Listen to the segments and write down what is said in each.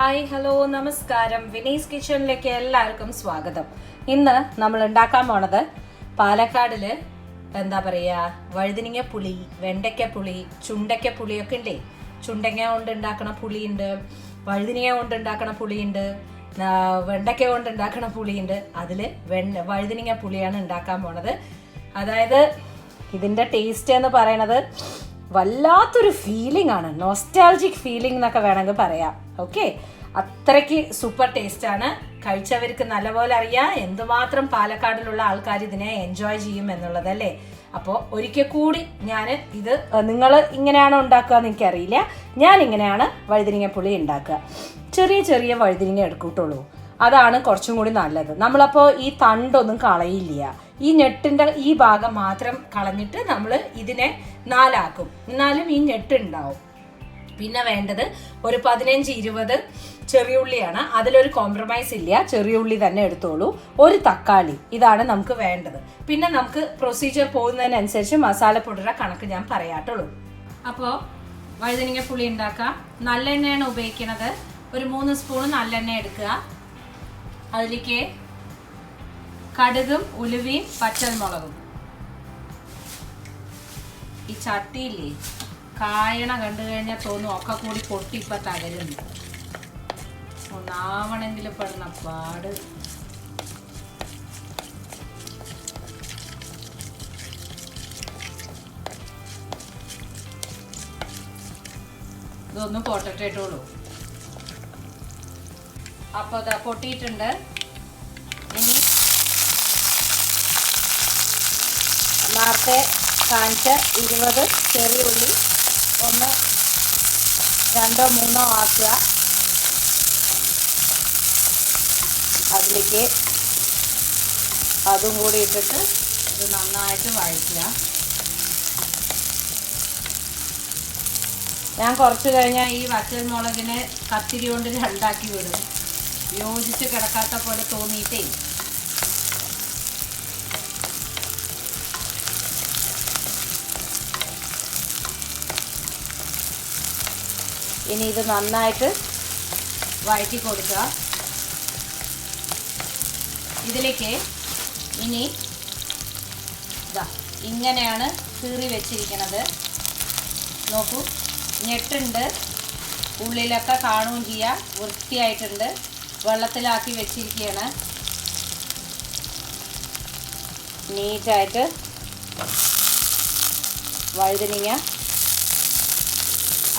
Hi hello നമസ്കാരം. വിനീസ് കിച്ചണിലേക്ക് എല്ലാവർക്കും സ്വാഗതം. ഇന്ന് നമ്മൾ ഉണ്ടാക്കാൻ പോണത് പാലക്കാടിൽ എന്താ പറയാ വഴുതിനിങ്ങ പുളി വെണ്ടയ്ക്ക പുളി ചുണ്ടയ്ക്ക പുളിയൊക്കെ ഉണ്ടേ ചുണ്ടങ്ങ കൊണ്ട് ഉണ്ടാക്കണ പുളിയുണ്ട് വഴുതിനിങ്ങ കൊണ്ട് ഉണ്ടാക്കണ പുളിയുണ്ട് വെണ്ടയ്ക്ക കൊണ്ട് ഉണ്ടാക്കണ പുളിയുണ്ട്. അതിൽ വെണ്ട വഴുതിനിങ്ങ പുളിയാണ് ഉണ്ടാക്കാൻ പോണത്. അതായത് ഇതിന്റെ ടേസ്റ്റ് എന്ന് പറയണത് വല്ലാത്തൊരു ഫീലിംഗ് ആണ്. നോസ്റ്റാൾജിക് ഫീലിംഗ് എന്നൊക്കെ വേണമെങ്കിൽ പറയാം. ഓക്കെ. അത്രയ്ക്ക് സൂപ്പർ ടേസ്റ്റ് ആണ് കഴിച്ചവർക്ക് നല്ലപോലെ അറിയാം. എന്തുമാത്രം പാലക്കാടിലുള്ള ആൾക്കാർ ഇതിനെ എൻജോയ് ചെയ്യും എന്നുള്ളതല്ലേ അപ്പോൾ ഒരിക്കൽ കൂടി ഞാൻ ഇത് നിങ്ങൾ ഇങ്ങനെയാണോ ഉണ്ടാക്കുക എന്ന് എനിക്കറിയില്ല. ഞാൻ ഇങ്ങനെയാണ് വഴുതിരിങ്ങ പുളി ഉണ്ടാക്കുക. ചെറിയ ചെറിയ വഴുതിരിങ്ങ എടുക്കൂട്ടുള്ളൂ. അതാണ് കുറച്ചും കൂടി നല്ലത്. നമ്മളപ്പോൾ ഈ തണ്ടൊന്നും കളയില്ല. ഈ ഞെട്ടിന്റെ ഈ ഭാഗം മാത്രം കളഞ്ഞിട്ട് നമ്മൾ ഇതിനെ നാലാക്കും. എന്നാലും ഈ ഞെട്ട് ഉണ്ടാവും. പിന്നെ വേണ്ടത് ഒരു പതിനഞ്ച് ഇരുപത് ചെറിയുള്ളിയാണ്. അതിലൊരു കോംപ്രമൈസ് ഇല്ല. ചെറിയ ഉള്ളി തന്നെ എടുത്തോളൂ. ഒരു തക്കാളി ഇതാണ് നമുക്ക് വേണ്ടത്. പിന്നെ നമുക്ക് പ്രൊസീജിയർ പോകുന്നതിനനുസരിച്ച് മസാലപ്പൊടിയുടെ കണക്ക് ഞാൻ പറയാട്ടുള്ളൂ. അപ്പോൾ വഴുതനങ്ങ പുളി ഉണ്ടാക്കാം. നല്ലെണ്ണയാണ് ഉപയോഗിക്കുന്നത്. ഒരു മൂന്ന് സ്പൂൺ നല്ലെണ്ണ എടുക്കുക. അതിലേക്ക് കടുകും ഉലുവയും പച്ചമുളകും. ഈ ചട്ടിയില്ലേ? കായണ കണ്ടു കഴിഞ്ഞാൽ തോന്നും ഒക്കെ കൂടി പൊട്ടി തകരുന്നു. ഒന്നാവണമെങ്കിൽ പെടുന്ന പാട്. ഇതൊന്ന് പൊട്ടിട്ടേട്ടുള്ളൂ അപ്പോൾ ഇതാ പൊട്ടിയിട്ടുണ്ട്. ഇനി നേരത്തെ കാണിച്ച ഇരുപത് ചെറിയ ഉള്ളി ഒന്ന് രണ്ടോ മൂന്നോ ആക്കുക. അതിലേക്ക് അതും കൂടി ഇട്ടിട്ട് ഇത് നന്നായിട്ട് വഴറ്റുക. ഞാൻ കുറച്ച് കഴിഞ്ഞാൽ ഈ വറ്റൽമുളകിനെ കത്തിരി കൊണ്ട് രണ്ടാക്കി വിടും. യോജിച്ച് കിടക്കാത്ത പോലെ തോന്നിയിട്ടേ. ഇനി ഇത് നന്നായിട്ട് വഴറ്റി കൊടുക്കുക. ഇതിലേക്ക് ഇനി ഇതാ ഇങ്ങനെയാണ് കീറി വെച്ചിരിക്കുന്നത്. നോക്കൂ ഞെട്ടുണ്ട്. ഉള്ളിലൊക്കെ കാണുകയും ചെയ്യാം. വൃത്തിയായിട്ടുണ്ട്. വെള്ളത്തിലാക്കി വെച്ചിരിക്കുകയാണ്. നീറ്റായിട്ട് വഴുതനങ്ങ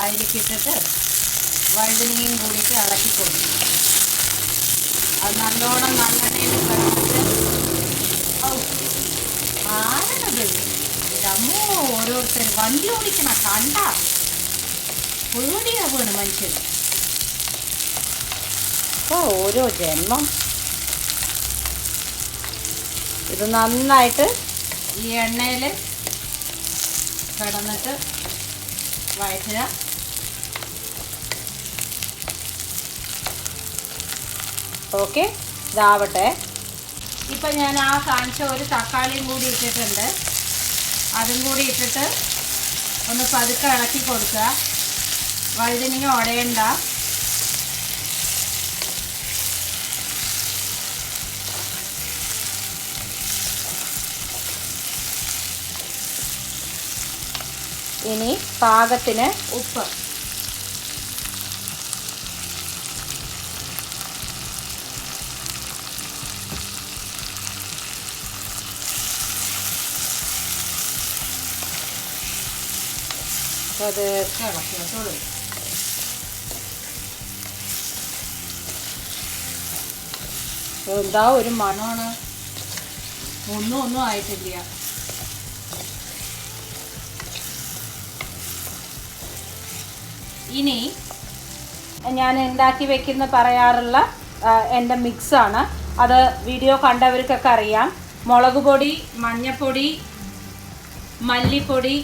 അതിലേക്ക് ഇട്ടിട്ട് വഴുതനങ്ങയും കൂടിയിട്ട് ഇളക്കി കൊടുക്കും. അത് നല്ലോണം നല്ലെണ്ണയിൽ കിടന്നിട്ട് ഔ, ആരാണത് ഇതമ്മോ ഓരോരുത്തർ വണ്ടി ഓടിക്കണ കണ്ട. പേടിയാവാണ് മനുഷ്യൻ. അപ്പോൾ ഓരോ ജന്മം. ഇത് നന്നായിട്ട് ഈ എണ്ണയിൽ കിടന്നിട്ട് വഴറ്റുക ഓക്കെ ഇതാവട്ടെ. ഇപ്പം ഞാൻ ആ കാണിച്ച ഒരു തക്കാളിയും കൂടി ഇട്ടിട്ടുണ്ട്. അതും കൂടി ഇട്ടിട്ട് ഒന്ന് പതുക്കെ ഇളക്കി കൊടുക്കുക. വഴുതനങ്ങ ഉടയണ്ട ഇനി പാകത്തിന് ഉപ്പ്. എന്താ ഒരു മണമാണ്. ഒന്നും ഒന്നും ആയിട്ടില്ല. ഇനി ഞാൻ ഉണ്ടാക്കി വെക്കുന്ന പറയാറുള്ള എന്റെ മിക്സാണ്. അത് വീഡിയോ കണ്ടവർക്കൊക്കെ അറിയാം. മുളക് പൊടി മഞ്ഞപ്പൊടി മല്ലിപ്പൊടി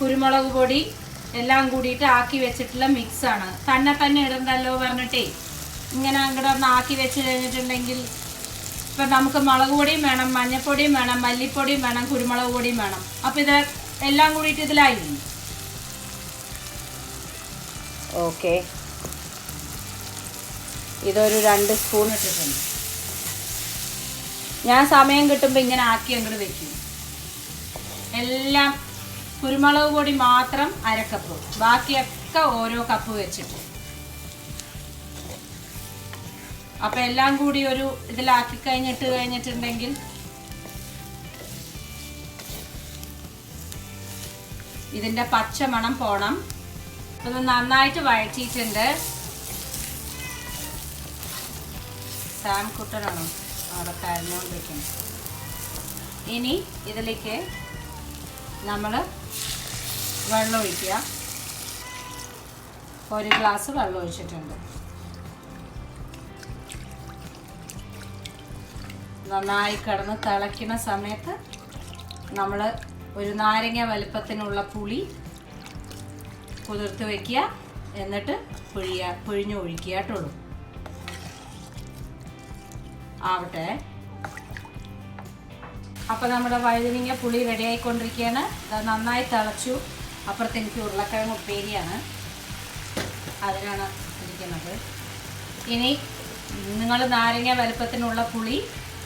കുരുമുളക് പൊടി എല്ലാം കൂടിയിട്ട് ആക്കി വെച്ചിട്ടുള്ള മിക്സാണ്. തന്നെ തന്നെ ഇടണ്ടല്ലോ പറഞ്ഞിട്ടേ. ഇങ്ങനെ അങ്ങോട്ട് ഒന്ന് ആക്കി വെച്ച് കഴിഞ്ഞിട്ടുണ്ടെങ്കിൽ ഇപ്പം നമുക്ക് മുളക് പൊടിയും വേണം മഞ്ഞപ്പൊടിയും വേണം മല്ലിപ്പൊടിയും വേണം കുരുമുളക് പൊടിയും വേണം. അപ്പോൾ ഇത് എല്ലാം കൂടിയിട്ട് ഇതിലായി ഓക്കെ ഇതൊരു രണ്ട് സ്പൂൺ ഇട്ടിട്ടുണ്ട്. ഞാൻ സമയം കിട്ടുമ്പോൾ ഇങ്ങനെ ആക്കി അങ്ങോട്ട് വെക്കും. എല്ലാം കുരുമുളക് പൊടി മാത്രം അരക്കപ്പ്. ബാക്കിയൊക്കെ ഓരോ കപ്പ് വെച്ചിട്ട്. അപ്പം എല്ലാം കൂടി ഒരു ഇതിലാക്കി കഴിഞ്ഞിട്ട് കഴിഞ്ഞിട്ടുണ്ടെങ്കിൽ ഇതിന്റെ പച്ച മണം പോണം. ഇത് നന്നായിട്ട് വഴറ്റിയിട്ടുണ്ട്. സാം കുട്ടനാണോ? അവിടെ കരഞ്ഞുകൊണ്ടിരിക്കുന്നത് ഇനി ഇതിലേക്ക് നമ്മൾ വെള്ളം ഒഴിക്കുക. ഒരു ഗ്ലാസ് വെള്ളം ഒഴിച്ചിട്ടുണ്ട്. നന്നായി കിടന്ന് തിളയ്ക്കുന്ന സമയത്ത് നമ്മൾ ഒരു നാരങ്ങ വലുപ്പത്തിനുള്ള പുളി കുതിർത്ത് വെക്കുക. എന്നിട്ട് പിഴിയ പിഴിഞ്ഞ് ഒഴിക്കുക കേട്ടുള്ളൂ ആവട്ടെ. അപ്പോൾ നമ്മുടെ വഴുതനങ്ങ പുളി റെഡി ആയിക്കൊണ്ടിരിക്കുകയാണ്. അത് നന്നായി തിളച്ചു. അപ്പുറത്ത് എനിക്ക് ഉരുളക്കിഴങ്ങ് ഉപ്പേരിയാണ്. അതിനാണ് ഇരിക്കുന്നത്. ഇനി നിങ്ങൾ നാരങ്ങ വലുപ്പത്തിനുള്ള പുളി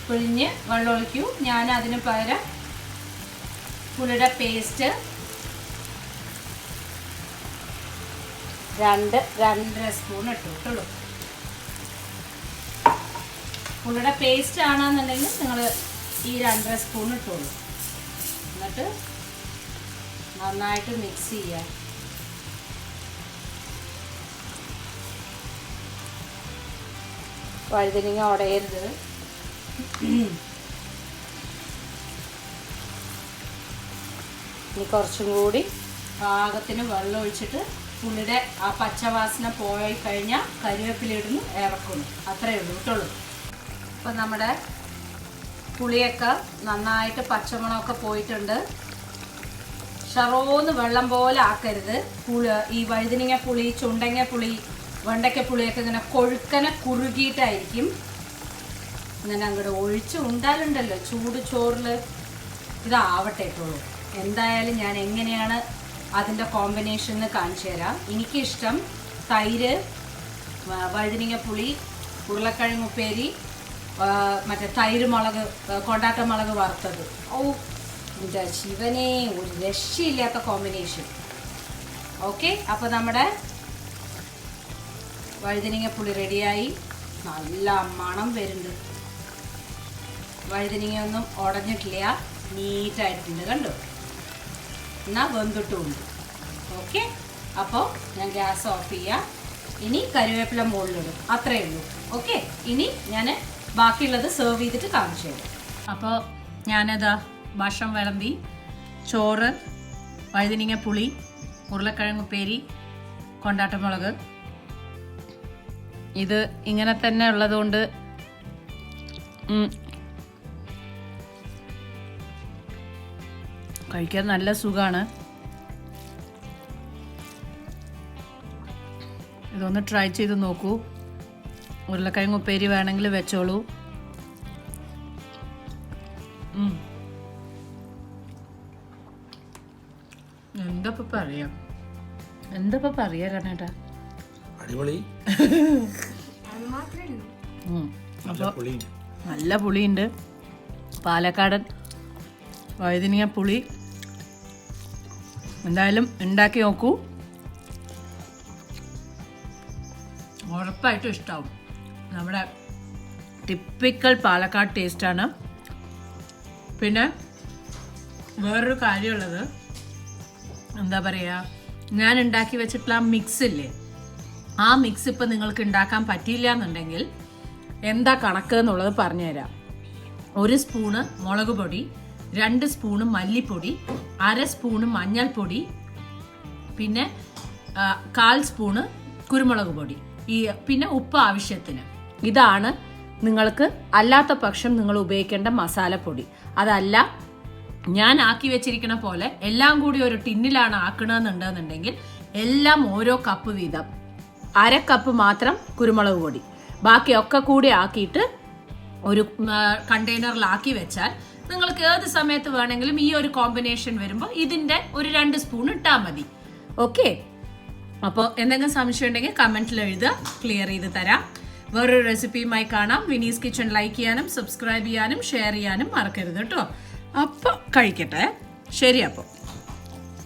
പിഴിഞ്ഞ് വെള്ളമൊഴിക്കൂ. ഞാൻ അതിന് പകരം പുളിയുടെ പേസ്റ്റ് രണ്ട് രണ്ടര സ്പൂൺ ഇട്ടിട്ടുള്ളൂ. പുള്ളിയുടെ പേസ്റ്റ് ആണെന്നുണ്ടെങ്കിൽ നിങ്ങൾ ഈ രണ്ടര സ്പൂൺ ഇട്ടോളൂ. എന്നിട്ട് നന്നായിട്ട് മിക്സ് ചെയ്യുക വഴുതനങ്ങ ഉടയരുത് ഇനി കുറച്ചും കൂടി പാകത്തിന് വെള്ളം ഒഴിച്ചിട്ട് പുള്ളിയുടെ ആ പച്ചവാസന പോയി കഴിഞ്ഞാൽ കരിവേപ്പിലിടുന്നു ഇറക്കുന്നു അത്രയേ ഉള്ളൂ കേട്ടുള്ളൂ അപ്പം നമ്മുടെ പുളിയൊക്കെ നന്നായിട്ട് പച്ചമുളകൊക്കെ പോയിട്ടുണ്ട്. ഷറോന്ന് വെള്ളം പോലെ ആക്കരുത്. പുളി ഈ വഴുതിനിങ്ങ പുളി ചുണ്ടങ്ങ പുളി വെണ്ടയ്ക്ക പുളിയൊക്കെ ഇങ്ങനെ കൊഴുക്കനെ കുറുകിയിട്ടായിരിക്കും. ഇങ്ങനെ അങ്ങോട്ട് ഒഴിച്ച് ഉണ്ടാലുണ്ടല്ലോ ചൂട് ചോറിൽ ഇതാവട്ടെ ഇട്ടുള്ളൂ എന്തായാലും ഞാൻ എങ്ങനെയാണ് അതിന്റെ കോമ്പിനേഷൻ എന്ന് കാണിച്ചു തരാം. എനിക്കിഷ്ടം തൈര് വഴുതിനിങ്ങ പുളി ഉരുളക്കിഴങ്ങ് ഉപ്പേരി ആ, മറ്റേ തൈര് മുളക് കൊണ്ടാട്ട മുളക് വറുത്തത്. ഓ എന്റെ ശിവനെ ഒരു രക്ഷയില്ലാത്ത കോമ്പിനേഷൻ ഓക്കെ അപ്പോൾ നമ്മുടെ വഴുതിനിങ്ങ പുളി റെഡിയായി. നല്ല മണം വരുന്നുണ്ട്. ഒന്നും ഉടഞ്ഞിട്ടില്ല. നീറ്റായിട്ടുണ്ട് കണ്ടോ? എന്നാൽ വെന്തിട്ടുമുണ്ട്. ഓക്കെ? അപ്പോൾ ഞാൻ ഗ്യാസ് ഓഫ് ചെയ്യാം. ഇനി കരുവേപ്പില മുകളിലിടും. അത്രയേ ഉള്ളൂ. ഓക്കെ? ഇനി ഞാൻ ബാക്കിയുള്ളത് സെർവ് ചെയ്തിട്ട് കാണിച്ചു തരാം. അപ്പോൾ ഞാനതാ ഭക്ഷണം വിളമ്പി ചോറ് വഴുതിനിങ്ങ പുളി ഉരുളക്കിഴങ്ങ് ഉപ്പേരി കൊണ്ടാട്ടമുളക് ഇത് ഇങ്ങനെ തന്നെ ഉള്ളതുകൊണ്ട് കഴിക്കാൻ നല്ല സുഖമാണ് ഇതൊന്ന് ട്രൈ ചെയ്ത് നോക്കൂ. ഉരുളക്കിഴങ്ങ് ഉപ്പേരി വേണമെങ്കിൽ വെച്ചോളൂ. എന്താ പറയാ? എന്താ പറയാ കണ്ണേട്ടാ? അടിപൊളി. നല്ല പുളിയുണ്ട്. പാലക്കാടൻ വൈദിനിയ പുളി. എന്തായാലും ഉണ്ടാക്കി നോക്കൂ. ഉറപ്പായിട്ടും ഇഷ്ടമാവും നമ്മുടെ ടിപ്പിക്കൽ പാലക്കാട് ടേസ്റ്റാണ് പിന്നെ വേറൊരു കാര്യമുള്ളത് എന്താ പറയുക ഞാൻ ഉണ്ടാക്കി വെച്ചിട്ടുള്ള മിക്സ് ഇല്ലേ? ആ മിക്സ് ഇപ്പം നിങ്ങൾക്ക് ഉണ്ടാക്കാൻ പറ്റിയില്ല എന്നുണ്ടെങ്കിൽ എന്താ കണക്ക് എന്നുള്ളത് പറഞ്ഞുതരാം. ഒരു സ്പൂണ് മുളക് പൊടി രണ്ട് സ്പൂണ് മല്ലിപ്പൊടി അര സ്പൂണ് മഞ്ഞൾപ്പൊടി പിന്നെ കാൽ സ്പൂണ് കുരുമുളക് പൊടി. ഈ പിന്നെ ഉപ്പ് ആവശ്യത്തിന്. ഇതാണ് നിങ്ങൾക്ക് അല്ലാത്ത പക്ഷം നിങ്ങൾ ഉപയോഗിക്കേണ്ട മസാലപ്പൊടി. അതല്ല ഞാൻ ആക്കി വെച്ചിരിക്കുന്ന പോലെ എല്ലാം കൂടി ഒരു ടിന്നിലാണ് ആക്കണമെന്നുണ്ടെന്നുണ്ടെങ്കിൽ എല്ലാം ഓരോ കപ്പ് വീതം. അര കപ്പ് മാത്രം കുരുമുളക് പൊടി. ബാക്കിയൊക്കെ കൂടി ആക്കിയിട്ട് ഒരു കണ്ടെയ്നറിലാക്കി വെച്ചാൽ നിങ്ങൾക്ക് ഏത് സമയത്ത് വേണമെങ്കിലും ഈ ഒരു കോമ്പിനേഷൻ വരുമ്പോൾ ഇതിന്റെ ഒരു രണ്ട് സ്പൂൺ ഇട്ടാൽ മതി. ഓക്കെ അപ്പോൾ എന്തെങ്കിലും സംശയം ഉണ്ടെങ്കിൽ കമന്റിൽ എഴുതുക. ക്ലിയർ ചെയ്ത് തരാം. വേറൊരു റെസിപ്പിയുമായി കാണാം. വിനീസ് കിച്ചൺ ലൈക്ക് ചെയ്യാനും സബ്സ്ക്രൈബ് ചെയ്യാനും ഷെയർ ചെയ്യാനും മറക്കരുത് കേട്ടോ. അപ്പോൾ കഴിക്കട്ടെ. ശരി അപ്പോൾ